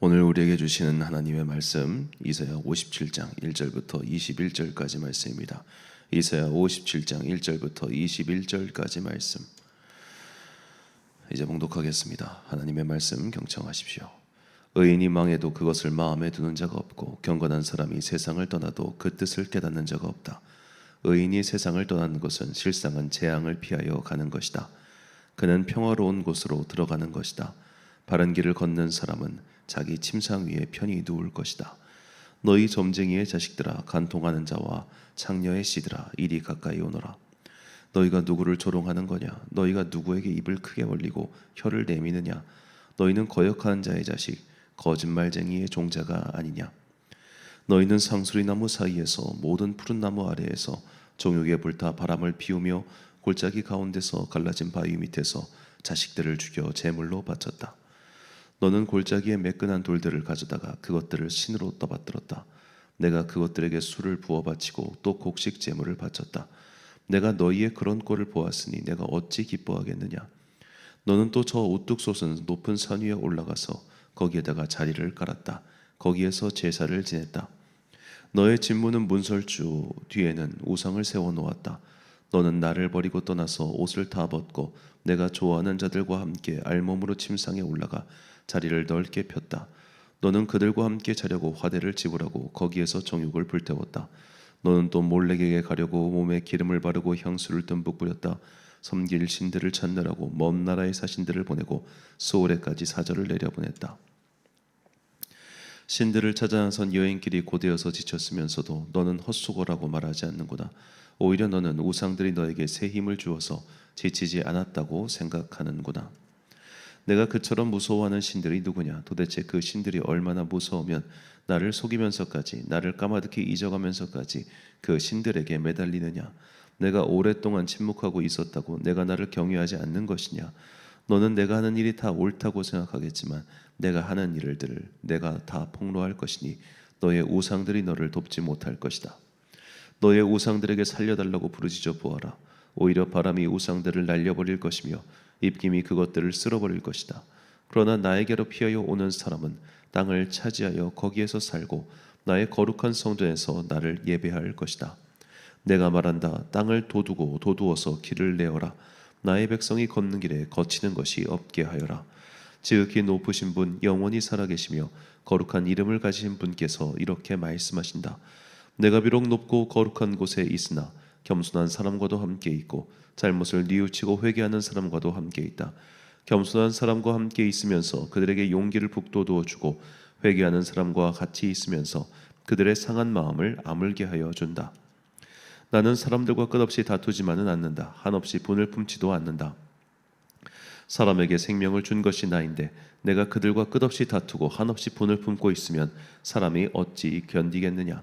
오늘 우리에게 주시는 하나님의 말씀 이사야 57장 1절부터 21절까지 말씀입니다. 이사야 57장 1절부터 21절까지 말씀. 이제 봉독하겠습니다. 하나님의 말씀 경청하십시오. 의인이 망해도 그것을 마음에 두는 자가 없고 경건한 사람이 세상을 떠나도 그 뜻을 깨닫는 자가 없다. 의인이 세상을 떠나는 것은 실상은 재앙을 피하여 가는 것이다. 그는 평화로운 곳으로 들어가는 것이다. 바른 길을 걷는 사람은 자기 침상 위에 편히 누울 것이다. 너희 점쟁이의 자식들아 간통하는 자와 창녀의 씨들아 이리 가까이 오너라. 너희가 누구를 조롱하는 거냐? 너희가 누구에게 입을 크게 벌리고 혀를 내미느냐? 너희는 거역하는 자의 자식 거짓말쟁이의 종자가 아니냐? 너희는 상수리 나무 사이에서 모든 푸른 나무 아래에서 정욕에 불타 바람을 피우며 골짜기 가운데서 갈라진 바위 밑에서 자식들을 죽여 제물로 바쳤다. 너는 골짜기에 매끈한 돌들을 가져다가 그것들을 신으로 떠받들었다. 내가 그것들에게 술을 부어 바치고 또 곡식 제물을 바쳤다. 내가 너희의 그런 꼴을 보았으니 내가 어찌 기뻐하겠느냐? 너는 또저 우뚝 솟은 높은 산 위에 올라가서 거기에다가 자리를 깔았다. 거기에서 제사를 지냈다. 너의 진무는 문설주 뒤에는 우상을 세워 놓았다. 너는 나를 버리고 떠나서 옷을 다 벗고 내가 좋아하는 자들과 함께 알몸으로 침상에 올라가 자리를 넓게 폈다. 너는 그들과 함께 자려고 화대를 지불하고 거기에서 정욕을 불태웠다. 너는 또 몰래에게 가려고 몸에 기름을 바르고 향수를 듬뿍 뿌렸다. 섬길 신들을 찾느라고 먼 나라의 사신들을 보내고 소울에까지 사절을 내려보냈다. 신들을 찾아 나선 여행길이 고되어서 지쳤으면서도 너는 헛수고라고 말하지 않는구나. 오히려 너는 우상들이 너에게 새 힘을 주어서 지치지 않았다고 생각하는구나. 내가 그처럼 무서워하는 신들이 누구냐? 도대체 그 신들이 얼마나 무서우면 나를 속이면서까지 나를 까마득히 잊어가면서까지 그 신들에게 매달리느냐? 내가 오랫동안 침묵하고 있었다고 내가 나를 경외하지 않는 것이냐? 너는 내가 하는 일이 다 옳다고 생각하겠지만 내가 하는 일들을 내가 다 폭로할 것이니 너의 우상들이 너를 돕지 못할 것이다. 너의 우상들에게 살려달라고 부르짖어 보아라. 오히려 바람이 우상들을 날려버릴 것이며 입김이 그것들을 쓸어버릴 것이다. 그러나 나에게로 피하여 오는 사람은 땅을 차지하여 거기에서 살고 나의 거룩한 성전에서 나를 예배할 것이다. 내가 말한다. 땅을 도두고 도두어서 길을 내어라. 나의 백성이 걷는 길에 거치는 것이 없게 하여라. 지극히 높으신 분 영원히 살아계시며 거룩한 이름을 가지신 분께서 이렇게 말씀하신다. 내가 비록 높고 거룩한 곳에 있으나 겸손한 사람과도 함께 있고 잘못을 뉘우치고 회개하는 사람과도 함께 있다. 겸손한 사람과 함께 있으면서 그들에게 용기를 북돋워 주고 회개하는 사람과 같이 있으면서 그들의 상한 마음을 아물게 하여 준다. 나는 사람들과 끝없이 다투지만은 않는다. 한없이 분을 품지도 않는다. 사람에게 생명을 준 것이 나인데 내가 그들과 끝없이 다투고 한없이 분을 품고 있으면 사람이 어찌 견디겠느냐?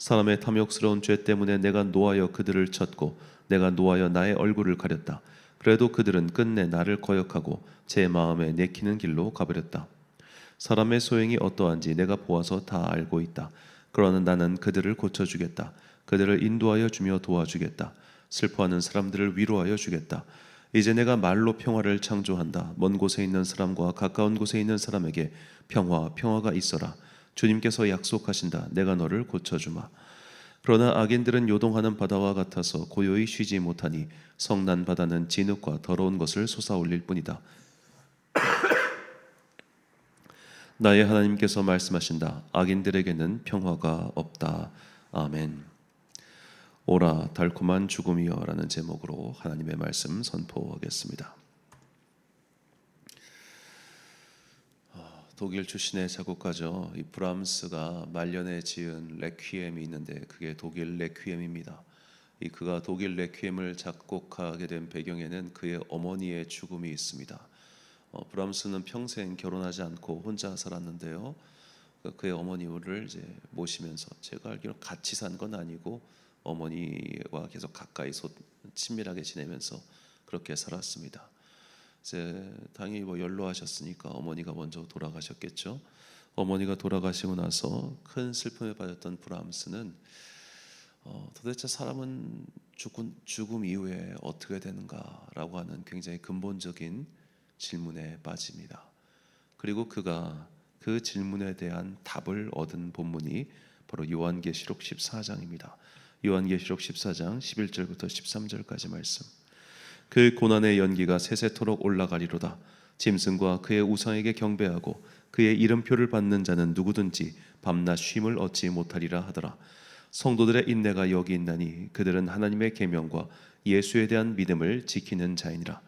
사람의 탐욕스러운 죄 때문에 내가 노하여 그들을 쳤고 내가 노하여 나의 얼굴을 가렸다. 그래도 그들은 끝내 나를 거역하고 제 마음에 내키는 길로 가버렸다. 사람의 소행이 어떠한지 내가 보아서 다 알고 있다. 그러나 나는 그들을 고쳐주겠다. 그들을 인도하여 주며 도와주겠다. 슬퍼하는 사람들을 위로하여 주겠다. 이제 내가 말로 평화를 창조한다. 먼 곳에 있는 사람과 가까운 곳에 있는 사람에게 평화, 평화가 있어라. 주님께서 약속하신다. 내가 너를 고쳐주마. 그러나 악인들은 요동하는 바다와 같아서 고요히 쉬지 못하니 성난 바다는 진흙과 더러운 것을 솟아올릴 뿐이다. 나의 하나님께서 말씀하신다. 악인들에게는 평화가 없다. 아멘. 오라 달콤한 죽음이여라는 제목으로 하나님의 말씀 선포하겠습니다. 아, 독일 출신의 작곡가죠. 이 브람스가 말년에 지은 레퀴엠이 있는데 그게 독일 레퀴엠입니다. 이 그가 독일 레퀴엠을 작곡하게 된 배경에는 그의 어머니의 죽음이 있습니다. 어, 브람스는 평생 결혼하지 않고 혼자 살았는데요. 그 그의 어머니를 이제 모시면서 제가 알기로 같이 산 건 아니고 어머니와 계속 가까이 소, 친밀하게 지내면서 그렇게 살았습니다. 이제 당연히 뭐 연로하셨으니까 어머니가 먼저 돌아가셨겠죠. 어머니가 돌아가시고 나서 큰 슬픔에 빠졌던 브람스는 어, 도대체 사람은 죽음, 죽음 이후에 어떻게 되는가라고 하는 굉장히 근본적인 질문에 빠집니다. 그리고 그가 그 질문에 대한 답을 얻은 본문이 바로 요한계시록 14장입니다. 요한계시록 14장 11절부터 13절까지 말씀. 그 고난의 연기가 세세토록 올라가리로다. 짐승과 그의 우상에게 경배하고 그의 이름표를 받는 자는 누구든지 밤낮 쉼을 얻지 못하리라 하더라. 성도들의 인내가 여기 있나니 그들은 하나님의 계명과 예수에 대한 믿음을 지키는 자이니라.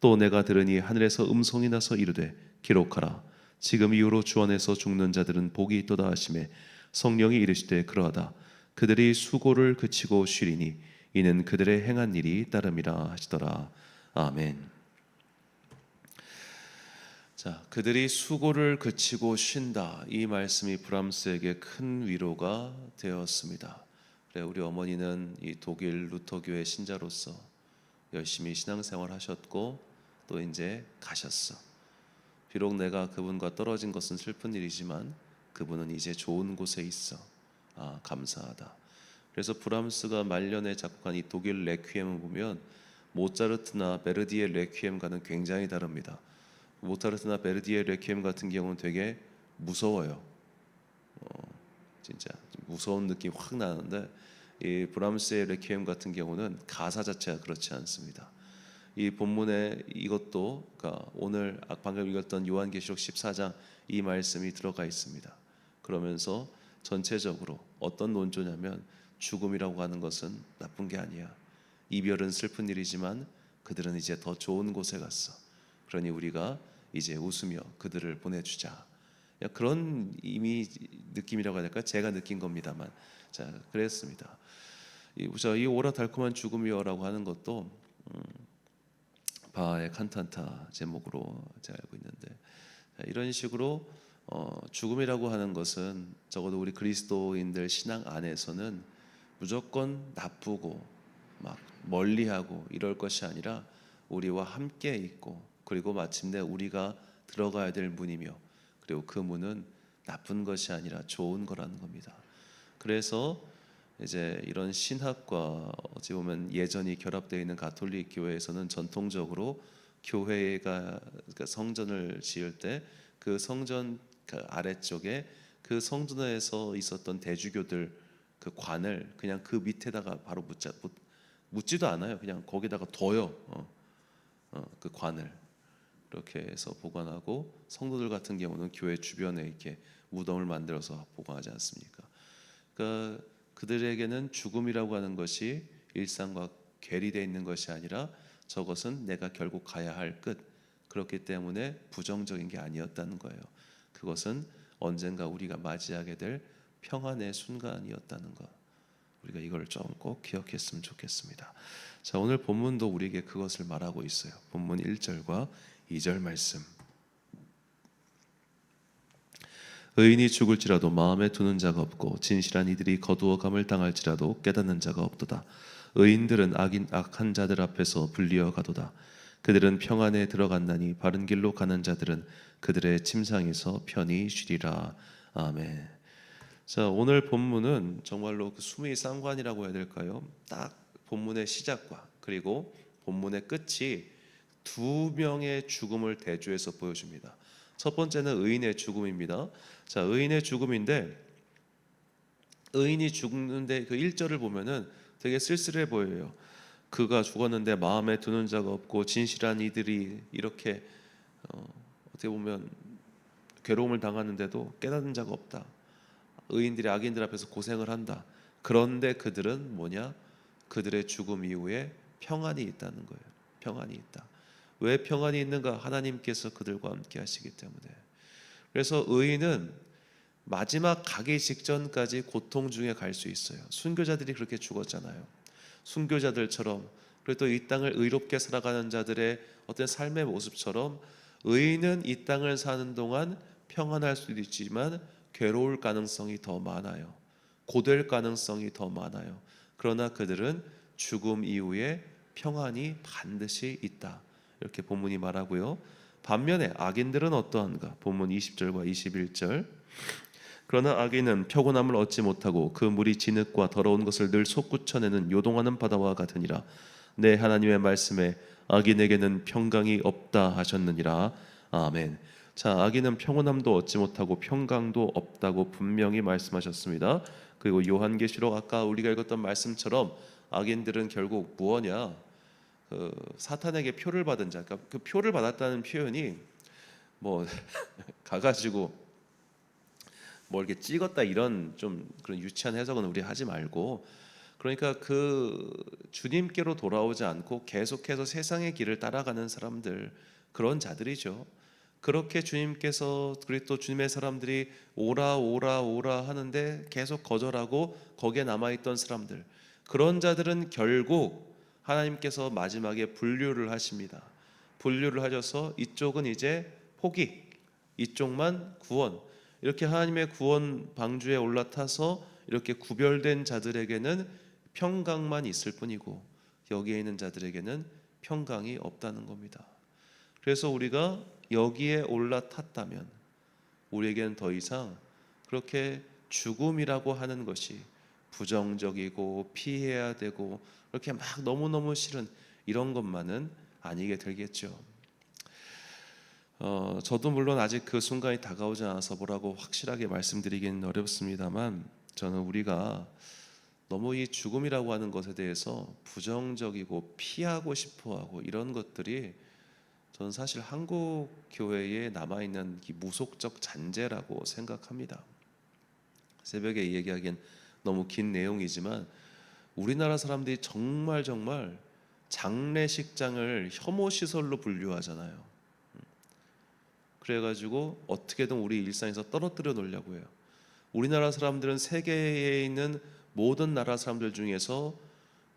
또 내가 들으니 하늘에서 음성이 나서 이르되 기록하라. 지금 이후로 주 안에서 죽는 자들은 복이 있도다 하심에 성령이 이르시되 그러하다. 그들이 수고를 그치고 쉬리니 이는 그들의 행한 일이 따름이라 하시더라. 아멘. 자, 그들이 수고를 그치고 쉰다. 이 말씀이 브람스에게 큰 위로가 되었습니다. 그래 우리 어머니는 이 독일 루터교회 신자로서 열심히 신앙생활 하셨고 또 이제 가셨어. 비록 내가 그분과 떨어진 것은 슬픈 일이지만 그분은 이제 좋은 곳에 있어. 아, 감사하다. 그래서 브람스가 말년에 작곡한 이 독일 레퀴엠을 보면 모차르트나 베르디의 레퀴엠과는 굉장히 다릅니다. 모차르트나 베르디의 레퀴엠 같은 경우는 되게 무서워요. 어, 진짜 좀 무서운 느낌 확 나는데 이 브람스의 레퀴엠 같은 경우는 가사 자체가 그렇지 않습니다. 이 본문에 이것도 그러니까 오늘 방금 읽었던 요한계시록 14장 이 말씀이 들어가 있습니다. 그러면서 전체적으로 어떤 논조냐면 죽음이라고 하는 것은 나쁜 게 아니야. 이별은 슬픈 일이지만 그들은 이제 더 좋은 곳에 갔어. 그러니 우리가 이제 웃으며 그들을 보내주자. 그런 이미 느낌이라고 될까? 제가 느낀 겁니다만, 자 그랬습니다. 이, 이 오라 달콤한 죽음이여라고 하는 것도 음, 바하의 칸탄타 제목으로 제가 알고 있는데 자, 이런 식으로 어, 죽음이라고 하는 것은 적어도 우리 그리스도인들 신앙 안에서는 무조건 나쁘고 막 멀리하고 이럴 것이 아니라 우리와 함께 있고 그리고 마침내 우리가 들어가야 될 문이며 그리고 그 문은 나쁜 것이 아니라 좋은 거라는 겁니다. 그래서 이제 이런 신학과 어찌 보면 예전이 결합되어 있는 가톨릭 교회에서는 전통적으로 교회가 그러니까 성전을 지을 때 그 성전 그 아래쪽에 그 성전에서 있었던 대주교들 그 관을 그냥 그 밑에다가 바로 묻자 묻, 묻지도 않아요. 그냥 거기다가 둬요. 어, 어, 그 관을 그렇게 해서 보관하고 성도들 같은 경우는 교회 주변에 이렇게 무덤을 만들어서 보관하지 않습니까? 그러니까 그들에게는 죽음이라고 하는 것이 일상과 괴리되어 있는 것이 아니라 저것은 내가 결국 가야 할 끝. 그렇기 때문에 부정적인 게 아니었다는 거예요. 그것은 언젠가 우리가 맞이하게 될 평안의 순간이었다는 것. 우리가 이걸 좀 꼭 기억했으면 좋겠습니다. 자, 오늘 본문도 우리에게 그것을 말하고 있어요. 본문 1절과 2절 말씀. 의인이 죽을지라도 마음에 두는 자가 없고 진실한 이들이 거두어감을 당할지라도 깨닫는 자가 없도다. 의인들은 악인 악한 자들 앞에서 불리어 가도다. 그들은 평안에 들어간다니 바른 길로 가는 자들은 그들의 침상에서 편히 쉬리라. 아멘. 자 오늘 본문은 정말로 그 수미 쌍관이라고 해야 될까요? 딱 본문의 시작과 그리고 본문의 끝이 두 명의 죽음을 대조해서 보여줍니다. 첫 번째는 의인의 죽음입니다. 자, 의인의 죽음인데 의인이 죽는데 그 1절을 보면은 되게 쓸쓸해 보여요. 그가 죽었는데 마음에 두는 자가 없고 진실한 이들이 이렇게 어, 어떻게 보면 괴로움을 당하는데도 깨닫는 자가 없다. 의인들이 악인들 앞에서 고생을 한다. 그런데 그들은 뭐냐? 그들의 죽음 이후에 평안이 있다는 거예요. 평안이 있다. 왜 평안이 있는가? 하나님께서 그들과 함께 하시기 때문에. 그래서 의인은 마지막 가기 직전까지 고통 중에 갈 수 있어요. 순교자들이 그렇게 죽었잖아요. 순교자들처럼 그리고 이 땅을 의롭게 살아가는 자들의 어떤 삶의 모습처럼 의인은 이 땅을 사는 동안 평안할 수도 있지만 괴로울 가능성이 더 많아요. 고될 가능성이 더 많아요. 그러나 그들은 죽음 이후에 평안이 반드시 있다. 이렇게 본문이 말하고요. 반면에 악인들은 어떠한가? 본문 20절과 21절. 그러나 악인은 표곤함을 얻지 못하고 그 물이 진흙과 더러운 것을 늘 솟구쳐내는 요동하는 바다와 같으니라. 내 하나님의 말씀에 악인에게는 평강이 없다 하셨느니라. 아멘. 자, 악인은 평온함도 얻지 못하고 평강도 없다고 분명히 말씀하셨습니다. 그리고 요한계시록 아까 우리가 읽었던 말씀처럼 악인들은 결국 무엇냐? 그 사탄에게 표를 받은 자. 그러니까 그 표를 받았다는 표현이 뭐 가가지고 뭐 이렇게 찍었다 이런 좀 그런 유치한 해석은 우리 하지 말고 그러니까 그 주님께로 돌아오지 않고 계속해서 세상의 길을 따라가는 사람들 그런 자들이죠. 그렇게 주님께서 그리고 또 주님의 사람들이 오라 오라 오라 하는데 계속 거절하고 거기에 남아 있던 사람들 그런 자들은 결국 하나님께서 마지막에 분류를 하십니다. 분류를 하셔서 이쪽은 이제 포기, 이쪽만 구원. 이렇게 하나님의 구원 방주에 올라타서 이렇게 구별된 자들에게는 평강만 있을 뿐이고 여기에 있는 자들에게는 평강이 없다는 겁니다. 그래서 우리가 여기에 올라탔다면 우리에게는 더 이상 그렇게 죽음이라고 하는 것이 부정적이고 피해야 되고 그렇게 막 너무너무 싫은 이런 것만은 아니게 되겠죠. 어, 저도 물론 아직 그 순간이 다가오지 않아서 뭐라고 확실하게 말씀드리기는 어렵습니다만 저는 우리가 너무 이 죽음이라고 하는 것에 대해서 부정적이고 피하고 싶어하고 이런 것들이 저는 사실 한국 교회에 남아 있는 이 무속적 잔재라고 생각합니다. 새벽에 이 얘기하기엔 너무 긴 내용이지만 우리나라 사람들이 정말 정말 장례식장을 혐오 시설로 분류하잖아요. 그래가지고 어떻게든 우리 일상에서 떨어뜨려 놓으려고 해요. 우리나라 사람들은 세계에 있는 모든 나라 사람들 중에서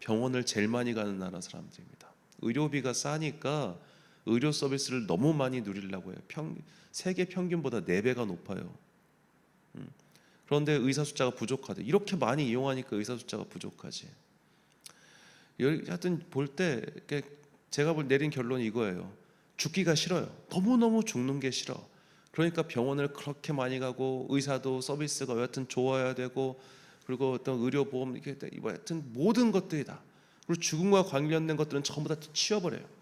병원을 제일 많이 가는 나라 사람들입니다. 의료비가 싸니까 의료 서비스를 너무 많이 누리려고 해요. 평, 세계 평균보다 4배가 높아요. 음. 그런데 의사 숫자가 부족하대. 이렇게 많이 이용하니까 의사 숫자가 부족하지. 여- 하여튼 볼 때 제가 볼 내린 결론이 이거예요. 죽기가 싫어요. 너무너무 죽는 게 싫어. 그러니까 병원을 그렇게 많이 가고 의사도 서비스가 여하튼 좋아야 되고 그리고 어떤 의료보험 이렇게 뭐 하여튼 모든 것들이 다 그리고 죽음과 관련된 것들은 전부 다 치워버려요.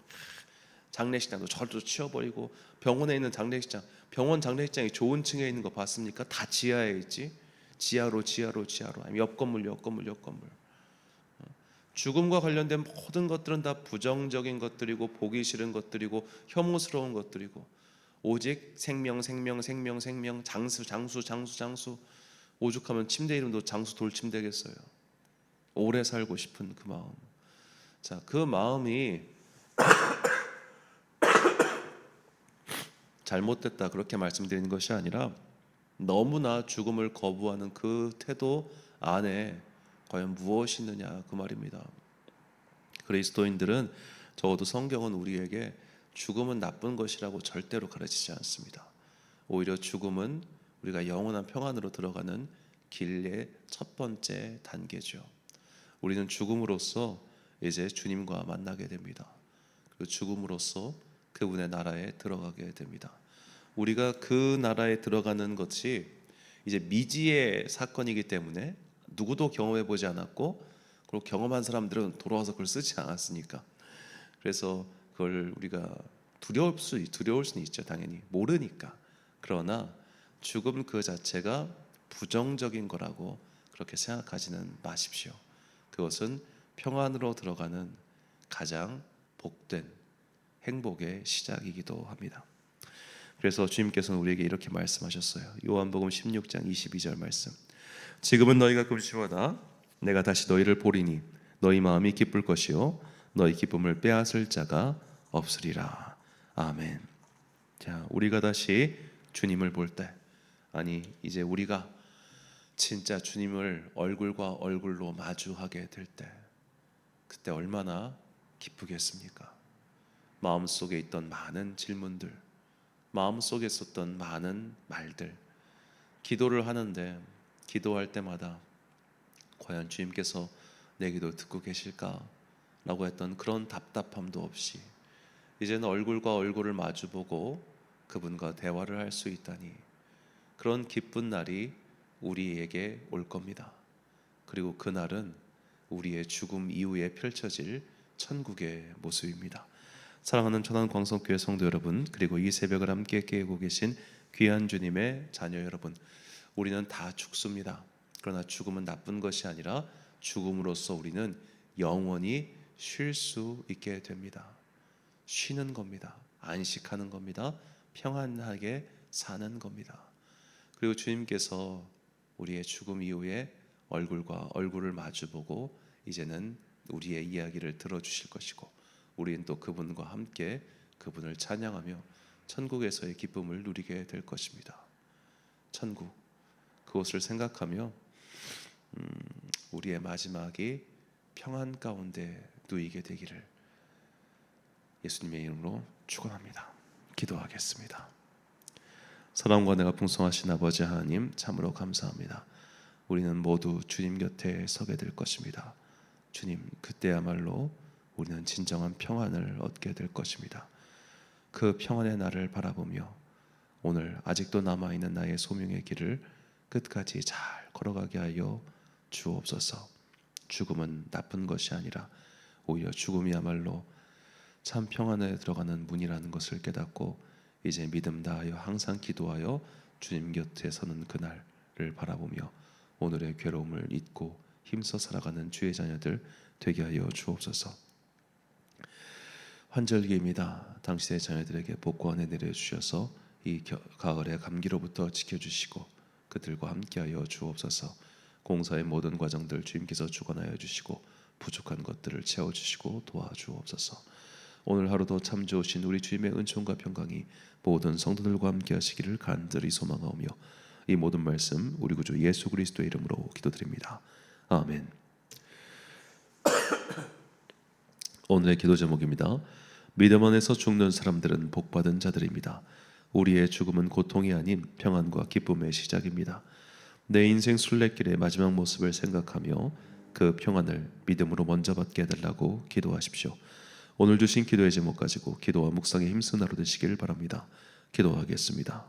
장례식장도 절도 치워버리고 병원에 있는 장례식장 병원 장례식장이 좋은 층에 있는 거 봤습니까? 다 지하에 있지. 지하로 지하로 지하로 아니면 옆 건물 옆 건물 옆 건물. 죽음과 관련된 모든 것들은 다 부정적인 것들이고 보기 싫은 것들이고 혐오스러운 것들이고 오직 생명 생명 생명 생명 장수 장수 장수 장수 오죽하면 침대 이름도 장수 돌침대겠어요. 오래 살고 싶은 그 마음. 자, 그 마음이 잘못됐다 그렇게 말씀드리는 것이 아니라 너무나 죽음을 거부하는 그 태도 안에 과연 무엇이 있느냐 그 말입니다. 그리스도인들은 적어도 성경은 우리에게 죽음은 나쁜 것이라고 절대로 가르치지 않습니다. 오히려 죽음은 우리가 영원한 평안으로 들어가는 길의 첫 번째 단계죠. 우리는 죽음으로써 이제 주님과 만나게 됩니다. 그 죽음으로써 그분의 나라에 들어가게 됩니다. 우리가 그 나라에 들어가는 것이 이제 미지의 사건이기 때문에 누구도 경험해 보지 않았고 그리고 경험한 사람들은 돌아와서 그걸 쓰지 않았으니까 그래서 그걸 우리가 두려울 수 두려울 수는 있죠 당연히 모르니까 그러나 죽음 그 자체가 부정적인 거라고 그렇게 생각하지는 마십시오. 그것은 평안으로 들어가는 가장 복된 행복의 시작이기도 합니다. 그래서 주님께서는 우리에게 이렇게 말씀하셨어요. 요한복음 16장 22절 말씀. 지금은 너희가 금시로다 내가 다시 너희를 보리니 너희 마음이 기쁠 것이요 너희 기쁨을 빼앗을 자가 없으리라. 아멘. 자, 우리가 다시 주님을 볼 때 아니 이제 우리가 진짜 주님을 얼굴과 얼굴로 마주하게 될 때 그때 얼마나 기쁘겠습니까? 마음속에 있던 많은 질문들, 마음속에 있었던 많은 말들, 기도를 하는데 기도할 때마다 과연 주님께서 내 기도 듣고 계실까? 라고 했던 그런 답답함도 없이 이제는 얼굴과 얼굴을 마주보고 그분과 대화를 할 수 있다니 그런 기쁜 날이 우리에게 올 겁니다. 그리고 그 날은 우리의 죽음 이후에 펼쳐질 천국의 모습입니다. 사랑하는 천안 광성교회 성도 여러분, 그리고 이 새벽을 함께 깨고 계신 귀한 주님의 자녀 여러분, 우리는 다 죽습니다. 그러나 죽음은 나쁜 것이 아니라 죽음으로써 우리는 영원히 쉴 수 있게 됩니다. 쉬는 겁니다. 안식하는 겁니다. 평안하게 사는 겁니다. 그리고 주님께서 우리의 죽음 이후에 얼굴과 얼굴을 마주보고 이제는 우리의 이야기를 들어주실 것이고 우리는 또 그분과 함께 그분을 찬양하며 천국에서의 기쁨을 누리게 될 것입니다. 천국 그것을 생각하며 음, 우리의 마지막이 평안 가운데 누이게 되기를 예수님의 이름으로 축원합니다. 기도하겠습니다. 사랑과 내가 풍성하신 아버지 하나님 참으로 감사합니다. 우리는 모두 주님 곁에 서게 될 것입니다. 주님 그때야말로 우리는 진정한 평안을 얻게 될 것입니다. 그 평안의 날을 바라보며 오늘 아직도 남아 있는 나의 소명의 길을 끝까지 잘 걸어가게 하여 주옵소서. 죽음은 나쁜 것이 아니라 오히려 죽음이야말로 참 평안에 들어가는 문이라는 것을 깨닫고 이제 믿음 다하여 항상 기도하여 주님 곁에 서는 그날을 바라보며 오늘의 괴로움을 잊고 힘써 살아가는 주의 자녀들 되게 하여 주옵소서. 환절기입니다. 당신의 자녀들에게 복과 은혜 내려 주셔서 이 겨- 가을의 감기로부터 지켜 주시고 그들과 함께하여 주옵소서. 공사의 모든 과정들 주님께서 주관하여 주시고 부족한 것들을 채워 주시고 도와주옵소서. 오늘 하루도 참 좋으신 우리 주님의 은총과 평강이 모든 성도들과 함께 하시기를 간절히 소망하오며 이 모든 말씀 우리 구주 예수 그리스도의 이름으로 기도드립니다. 아멘. 오늘의 기도 제목입니다. 믿음 안에서 죽는 사람들은 복 받은 자들입니다. 우리의 죽음은 고통이 아닌 평안과 기쁨의 시작입니다. 내 인생 순례길의 마지막 모습을 생각하며 그 평안을 믿음으로 먼저 받게 해달라고 기도하십시오. 오늘 주신 기도의 제목 가지고 기도와 묵상에 힘쓴 하루 되시길 바랍니다. 기도하겠습니다.